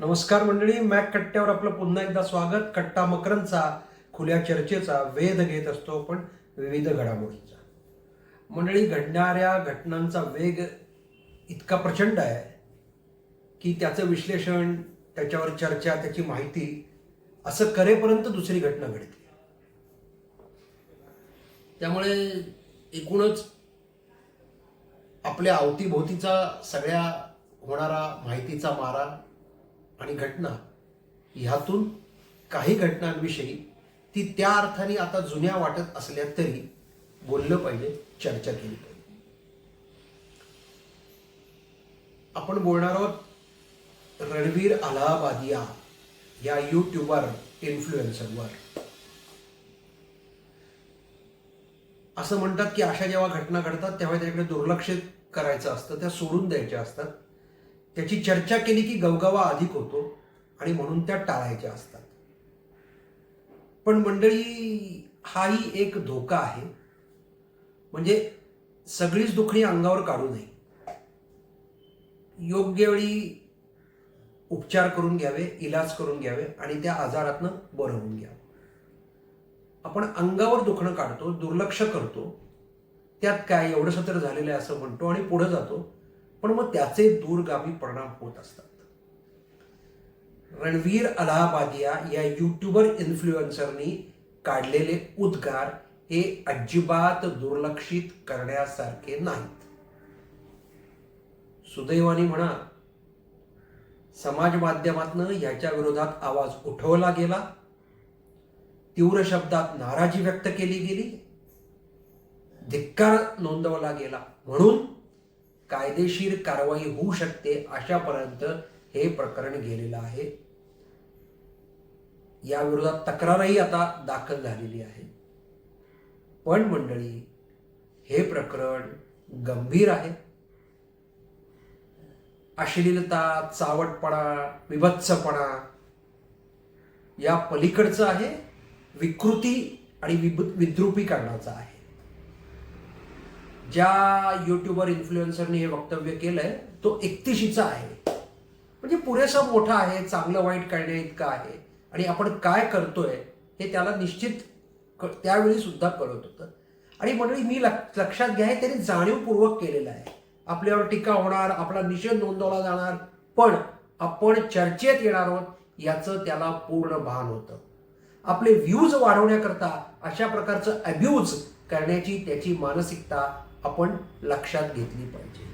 नमस्कार मंडळी मॅक कट्ट्यावर आपलं पुन्हा एकदा स्वागत. कट्टा मकरंचा खुल्या चर्चेचा वेध घेत असतो आपण विविध घडामोडींचा. मंडळी घडणाऱ्या घटनांचा वेग इतका प्रचंड आहे की त्याचं विश्लेषण त्याच्यावर चर्चा त्याची माहिती असं करेपर्यंत दुसरी घटना घडते. त्यामुळे एकूणच आपल्या अवतीभोवतीचा सगळ्या होणारा माहितीचा मारा आणि घटना. ह्यातून काही घटनांविषयी ती त्या अर्थाने आता जुन्या वाटत असल्या तरी बोललं पाहिजे चर्चा केली पाहिजे. आपण बोलणार आहोत रणवीर अलाहाबादिया या युट्यूबर इन्फ्लुएन्सरवर असं म्हणतात की अशा जेव्हा घटना घडतात तेव्हा त्याच्याकडे दुर्लक्ष करायचं असतं त्या सोडून द्यायच्या असतात. त्याची चर्चा केली की गवगवा अधिक होतो आणि म्हणून त्या टाळायच्या असतात. पण मंडळी हाही एक धोका आहे. म्हणजे सगळीच दुखणी अंगावर काढू नये. योग्य वेळी उपचार करून घ्यावे इलाज करून घ्यावे आणि त्या आजारातनं बरं होऊन घ्यावं. आपण अंगावर दुखणं काढतो दुर्लक्ष करतो त्यात काय एवढंसं तर झालेलं आहे असं म्हणतो आणि पुढं जातो. पण मग त्याचे दूरगामी परिणाम होत असतात. रणवीर अलाहाबादिया या युट्यूबर इन्फ्लुएन्सरनी काढलेले उद्गार हे अजिबात दुर्लक्षित करण्यासारखे नाहीत. सुदैवाने म्हणा समाज माध्यमातनं याच्या विरोधात आवाज उठवला गेला. तीव्र शब्दात नाराजी व्यक्त केली गेली. धिक्कार नोंदवला गेला. म्हणून कायदेशीर कारवाई होऊ शकते अशापर्यंत हे प्रकरण गेलेलं आहे. याविरोधात तक्रारही आता दाखल झालेली आहे. पण मंडळी हे प्रकरण गंभीर आहे. अश्लीलता चावटपणा विभत्सपणा या पलीकडचं आहे विकृती आणि विब- विद्रुपीकरणाचा आहे. ज्या युट्यूबर इन्फ्लुएन्सरने हे वक्तव्य केलंय तो एकतीशीचा आहे. म्हणजे पुरेसा मोठा आहे चांगलं वाईट करण्या इतकं आहे. आणि आपण काय करतोय हे त्याला निश्चित त्यावेळी सुद्धा कळत होतं. आणि मंडळी मी लक्षात घ्या हे त्यांनी जाणीवपूर्वक केलेलं आहे. आपल्यावर टीका होणार आपला निषेध नोंदवला जाणार पण आपण चर्चेत येणार आहोत याचं त्याला पूर्ण भान होतं. आपले व्ह्यूज वाढवण्याकरता अशा प्रकारचं अब्यूज करण्याची त्याची मानसिकता आपण लक्षात घेतली पाहिजे.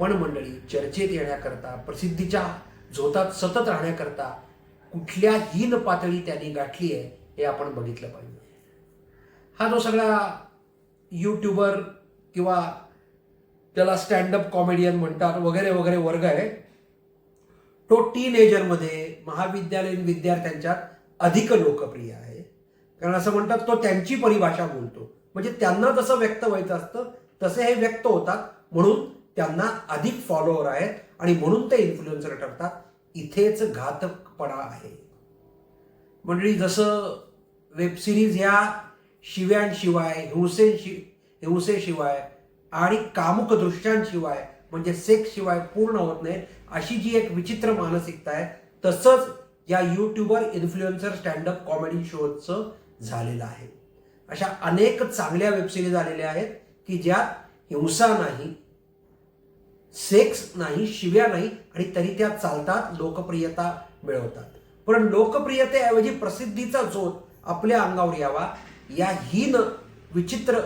पण मंडळी चर्चेत येण्याकरता प्रसिद्धीच्या झोतात सतत राहण्याकरता कुठल्या हीन पातळी त्यांनी गाठली आहे हे आपण बघितलं पाहिजे. हा जो सगळा यूट्यूबर किंवा त्याला स्टँडअप कॉमेडियन म्हणतात वगैरे वगैरे वर्ग आहे तो टीनेजरमध्ये महाविद्यालयीन विद्यार्थ्यांच्यात अधिक लोकप्रिय आहे. कारण असं म्हणतात तो त्यांची परिभाषा बोलतो. म्हणजे त्यांना जसं व्यक्त व्हायचं असतं तसे हे व्यक्त होतात. म्हणून त्यांना अधिक फॉलोअर आहेत आणि म्हणून ते इन्फ्लुएन्सर ठरतात. इथेच घातकपणा आहे. मंडळी जसं वेबसिरीज ह्या शिव्यांशिवाय हिंसेशी हिंसेशिवाय आणि कामुक दृश्यांशिवाय म्हणजे सेक्स शिवाय पूर्ण होत नाही अशी जी एक विचित्र मानसिकता आहे तसंच या युट्यूबर इन्फ्लुएन्सर स्टँडअप कॉमेडी शोचं झालेला आहे. अशा अनेक चांगल्या वेबसिरीज आलेल्या आहेत की ज्यात हिंसा नाही सेक्स नाही शिव्या नाही आणि तरी त्या चालतात लोकप्रियता मिळवतात. पण लोकप्रियतेऐवजी प्रसिद्धीचा जोत आपल्या अंगावर यावा या हीन विचित्र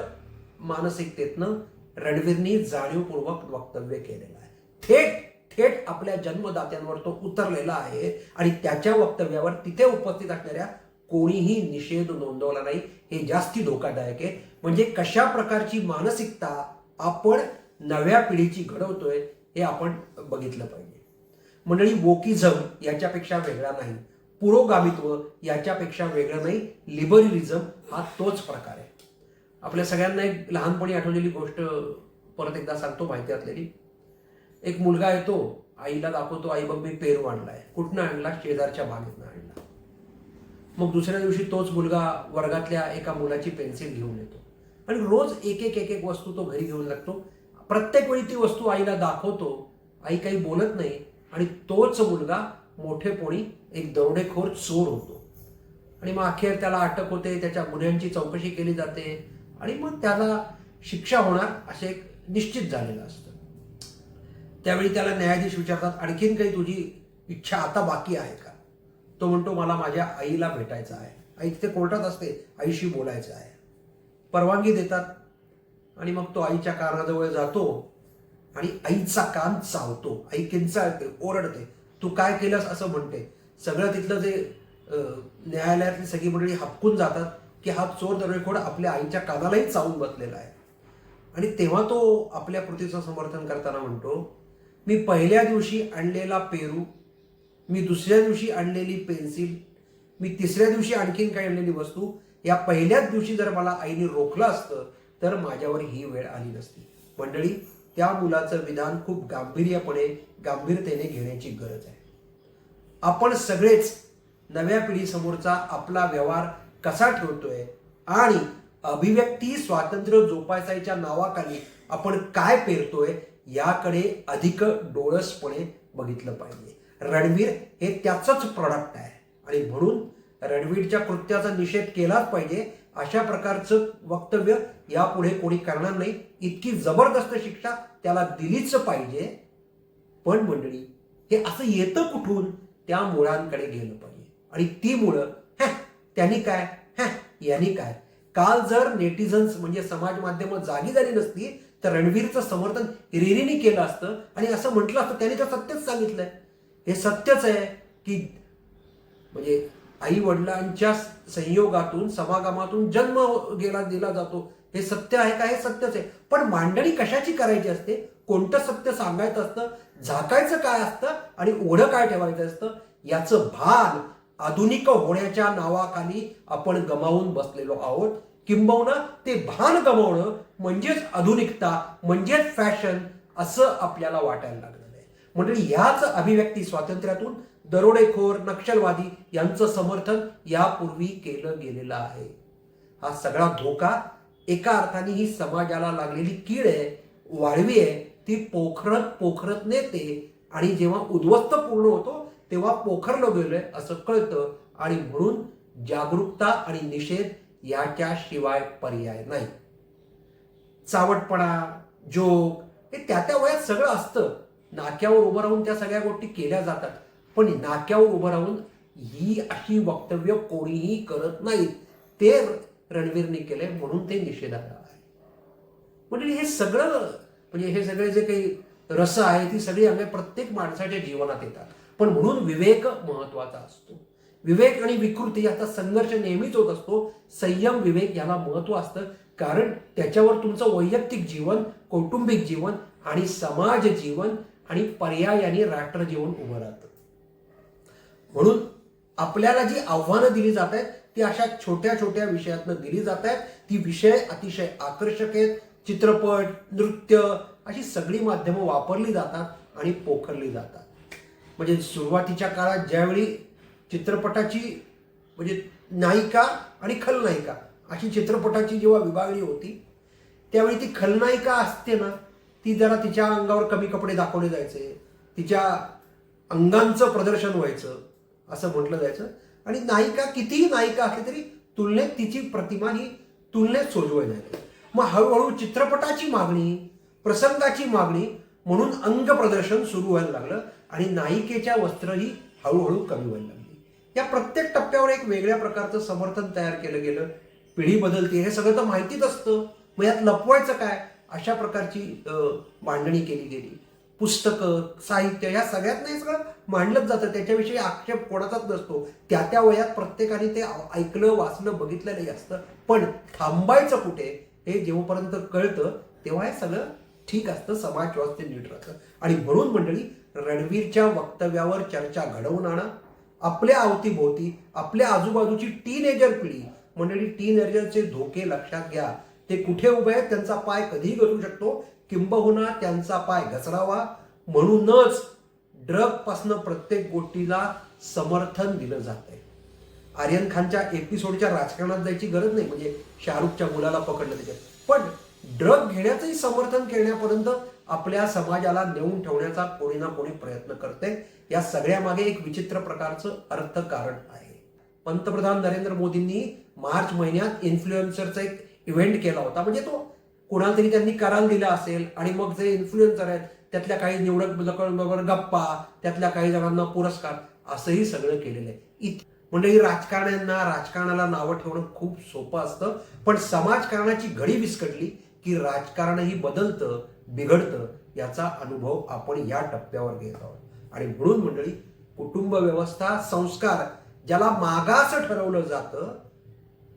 मानसिकतेतनं रणवीरनी जाणीवपूर्वक वक्तव्य केलेलं आहे. थेट थेट आपल्या जन्मदात्यांवर तो उतरलेला आहे आणि त्याच्या वक्तव्यावर तिथे उपस्थित असणाऱ्या कोणीही निषेध नोंदवला नाही. हे जास्ती धोकादायक आहे. म्हणजे कशा प्रकारची मानसिकता आपण नव्या पिढीची घडवतोय हे आपण बघितलं पाहिजे. मंडळी वोकिझम याच्यापेक्षा वेगळा नाही. पुरोगामित्व याच्यापेक्षा वेगळं नाही. लिबरलिझम हा तोच प्रकार आहे. आपल्या सगळ्यांना एक लहानपणी आठवलेली गोष्ट परत एकदा सांगतो माहिती असलेली एक मुलगा येतो आईला दाखवतो आई बघ मी पेरू आणलाय. कुठनं आणला? शेजारच्या बागेतनं आणला. मग दुसऱ्या दिवशी तोच मुलगा वर्गातल्या एका मुलाची पेन्सिल घेऊन येतो. आणि रोज एक एक एक एक वस्तू तो घरी घेऊन लागतो. प्रत्येक वेळी ती वस्तू आईला दाखवतो. आई काही बोलत नाही आणि तोच मुलगा मोठेपणी एक दरोडेखोर चोर होतो. आणि मग अखेर त्याला अटक होते त्याच्या गुन्ह्यांची चौकशी केली जाते आणि मग त्याला शिक्षा होणार असे एक निश्चित झालेलं असतं. त्यावेळी त्याला न्यायाधीश विचारतात आणखीन काही तुझी इच्छा आता बाकी आहे का? तो म्हणतो मला माझ्या आईला भेटायचं आहे. आई तिथे कोर्टात असते आईशी बोलायचं आहे. परवानगी देतात आणि मग तो आईच्या कानाजवळ जातो आणि आईचा कान चावतो. आई किंचाळते ओरडते. तू काय केलंस? असं म्हणते. सगळं तिथलं जे न्यायालयातली सगळी मंडळी हपकून जातात की हा चोर दरोडेखोर आपल्या आईच्या कानालाही चावून बसलेला आहे. आणि तेव्हा तो आपल्या कृतीचं समर्थन करताना म्हणतो मी पहिल्या दिवशी आणलेला पेरू मी दुसऱ्या दिवशी आणलेली पेन्सिल मी तिसऱ्या दिवशी आणखीन काही आणलेली वस्तू या पहिल्याच दिवशी जर मला आईने रोखलं असतं तर माझ्यावर ही वेळ आली नसती. मंडळी त्या मुलाचं विधान खूप गांभीर्यपणे गांभीरतेने घेण्याची गरज आहे. आपण सगळेच नव्या पिढीसमोरचा आपला व्यवहार कसा ठेवतोय आणि अभिव्यक्ती स्वातंत्र्य जोपासायच्या नावाखाली आपण काय पेरतोय याकडे अधिक डोळसपणे बघितलं पाहिजे. रणवीर हे त्याचंच प्रॉडक्ट आहे. आणि म्हणून रणवीरच्या कृत्याचा निषेध केलाच पाहिजे अशा प्रकारचं वक्तव्य यापुढे कोणी करणार नाही. इतकी जबरदस्त शिक्षा त्याला दिलीच पाहिजे. पण मंडळी हे असं येतं कुठून? त्या मुळांकडे गेलं पाहिजे. आणि ती मुळं हॅ त्यांनी काय? हॅ यांनी काय? काल जर नेटिझन्स म्हणजे समाज माध्यम जागी झाली नसती तर रणवीरचं समर्थन रिरीने केलं असतं. आणि असं म्हटलं असतं त्याने तर सत्यच सांगितलंय. हे सत्यच आहे की म्हणजे आई वडिलांच्या संयोगातून समागमातून जन्म गेला दिला जातो. हे सत्य आहे का? हे सत्यच आहे. पण मांडणी कशाची करायची असते? कोणतं सत्य सांगायचं असतं? झाकायचं काय असतं? आणि ओढं काय ठेवायचं असतं? याचं भान आधुनिक होण्याच्या नावाखाली आपण गमावून बसलेलो आहोत. किंबहुना ते भान गमावणं म्हणजेच आधुनिकता म्हणजेच फॅशन असं आपल्याला वाटायला लागलं. म्हणजे ह्याच अभिव्यक्ती स्वातंत्र्यातून दरोडेखोर नक्षलवादी यांचं समर्थन यापूर्वी केलं गेलेलं आहे. हा सगळा धोका एका अर्थाने ही समाजाला लागलेली कीड आहे वाळवी आहे ती पोखरत पोखरत नेते आणि जेव्हा उद्ध्वस्त पूर्ण होतो तेव्हा पोखरलं गेलंय असं कळतं आणि म्हणून जागरूकता आणि निषेध याच्या शिवाय पर्याय नाही. चावटपणा जोग हे त्या त्या वयात सगळं असतं. नाक्यावर उभं राहून त्या सगळ्या गोष्टी केल्या जातात. पण नाक्यावर उभं राहून ही अशी वक्तव्य कोणीही करत नाहीत ते रणवीरने केले म्हणून ते निषेधार्ह आहे. म्हणजे हे सगळं म्हणजे हे सगळे जे काही रस आहे ती सगळी आम्ही प्रत्येक माणसाच्या जीवनात येतात. पण म्हणून विवेक महत्त्वाचा असतो. विवेक आणि विकृती याचा संघर्ष नेहमीच होत असतो. संयम विवेक याला महत्त्व असतं. कारण त्याच्यावर तुमचं वैयक्तिक जीवन कौटुंबिक जीवन आणि समाज जीवन आणि पर्यायाने राष्ट्र जीवन उभं राहतं. म्हणून आपल्याला जी आव्हानं दिली जात आहेत ती अशा छोट्या छोट्या विषयातनं दिली जात आहेत. ती विषय अतिशय आकर्षक आहेत. चित्रपट नृत्य अशी सगळी माध्यमं वापरली जातात आणि पोखरली जातात. म्हणजे सुरुवातीच्या काळात ज्यावेळी चित्रपटाची म्हणजे नायिका आणि खलनायिका अशी चित्रपटाची जेव्हा विभागणी होती त्यावेळी ती खलनायिका असते ना ती जरा तिच्या अंगावर कमी कपडे दाखवले जायचे तिच्या अंगांचं प्रदर्शन व्हायचं असं म्हटलं जायचं. आणि नायिका कितीही नायिका असली तरी तुलनेत तिची प्रतिमा ही तुलनेत सोजवळ जायची मग हळूहळू चित्रपटाची मागणी प्रसंगाची मागणी म्हणून अंग प्रदर्शन सुरू व्हायला लागलं आणि नायिकेच्या वस्त्र ही हळूहळू कमी व्हायला लागली. या प्रत्येक टप्प्यावर एक वेगळ्या प्रकारचं समर्थन तयार केलं गेलं. पिढी बदलते हे सगळं तर माहितीच असतं. मग यात लपवायचं काय? अशा प्रकारची मांडणी केली गेली. पुस्तकं साहित्य या सगळ्यात नाही सगळं मांडलंच जातं. त्याच्याविषयी आक्षेप कोणाचाच नसतो. त्या त्या वयात प्रत्येकाने ते ऐकलं वाचलं बघितलेलंही असतं. पण थांबायचं कुठे हे जेव्हापर्यंत कळतं तेव्हा हे सगळं ठीक असतं. समाज व्यवस्थित नीट राहतं. आणि म्हणून मंडळी रणवीरच्या वक्तव्यावर चर्चा घडवून आणा. आपल्या अवतीभोवती आपल्या आजूबाजूची टीनेजर पिढी मंडळी टीनेजरचे धोके लक्षात घ्या. ते कुठे उभे आहेत त्यांचा पाय कधीही घसरू शकतो. किंबहुना त्यांचा पाय घसरावा म्हणूनच ड्रगपासनं प्रत्येक गोष्टीला समर्थन दिलं जात आहे आर्यन खानच्या एपिसोडच्या राजकारणात जायची गरज नाही म्हणजे शाहरुखच्या मुलाला पकडलं त्याच्यात. पण ड्रग घेण्याचंही समर्थन करण्यापर्यंत आपल्या समाजाला नेऊन ठेवण्याचा कोणी ना कोणी प्रयत्न करते. या सगळ्या मागे एक विचित्र प्रकारचं अर्थकारण आहे. पंतप्रधान नरेंद्र मोदींनी मार्च महिन्यात इन्फ्लुएन्सरचा एक इव्हेंट केला होता. म्हणजे तो कोणाला तरी त्यांनी करार दिला असेल आणि मग जे इन्फ्लुएन्सर आहेत त्यातल्या काही निवडक लोकांबरोबर गप्पा त्यातल्या काही जणांना पुरस्कार असंही सगळं केलेलं आहे. इत म्हणजे राजकारण्यांना राजकारणाला नावं ठेवणं खूप सोपं असतं. पण समाजकारणाची घडी विस्कटली की राजकारणही बदलतं बिघडतं याचा अनुभव आपण या टप्प्यावर घेत आहोत. आणि म्हणून मंडळी कुटुंब व्यवस्था संस्कार ज्याला मागास ठरवलं जातं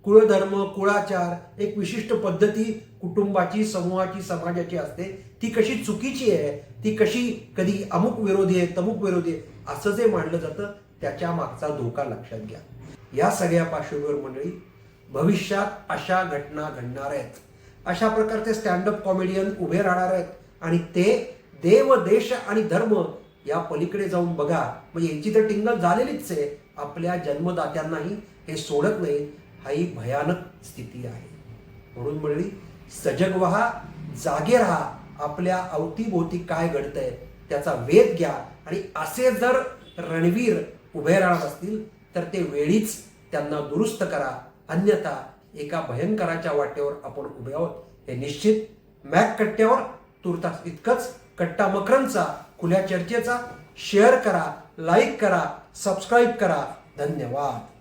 कुळधर्म कुळाचार एक विशिष्ट पद्धती कुटुंबाची समूहाची समाजाची असते. ती कशी चुकीची आहे ती कशी कधी अमुक विरोधी आहे तमुक विरोधी आहे असं जे मांडलं जातं त्याच्या मागचा धोका लक्षात घ्या. या सगळ्या पार्श्वभूमीवर मंडळी भविष्यात अशा घटना घडणार आहेत. अशा प्रकारचे स्टँडअप कॉमेडियन उभे राहणार आहेत. आणि ते देव देश आणि धर्म या पलीकडे जाऊन बघा. म्हणजे यांची तर टिंगल झालेलीच आहे. आपल्या जन्मदात्यांनाही हे सोडत नाही. हा ही भयानक स्थिती आहे. म्हणून मंडळी सजग व्हा जागे राहा. आपल्या अवतीभोवती काय घडतंय त्याचा वेध घ्या. आणि असे जर रणवीर उभे राहत असतील तर ते वेळीच त्यांना दुरुस्त करा. अन्यथा एका भयंकराच्या वाटेवर आपण उभे आहोत. हे निश्चित मॅक कट्ट्यावर तुर्तास इतकंच कट्टा मकरंचा खुल्या चर्चेचा शेअर करा लाईक करा सबस्क्राईब करा. धन्यवाद.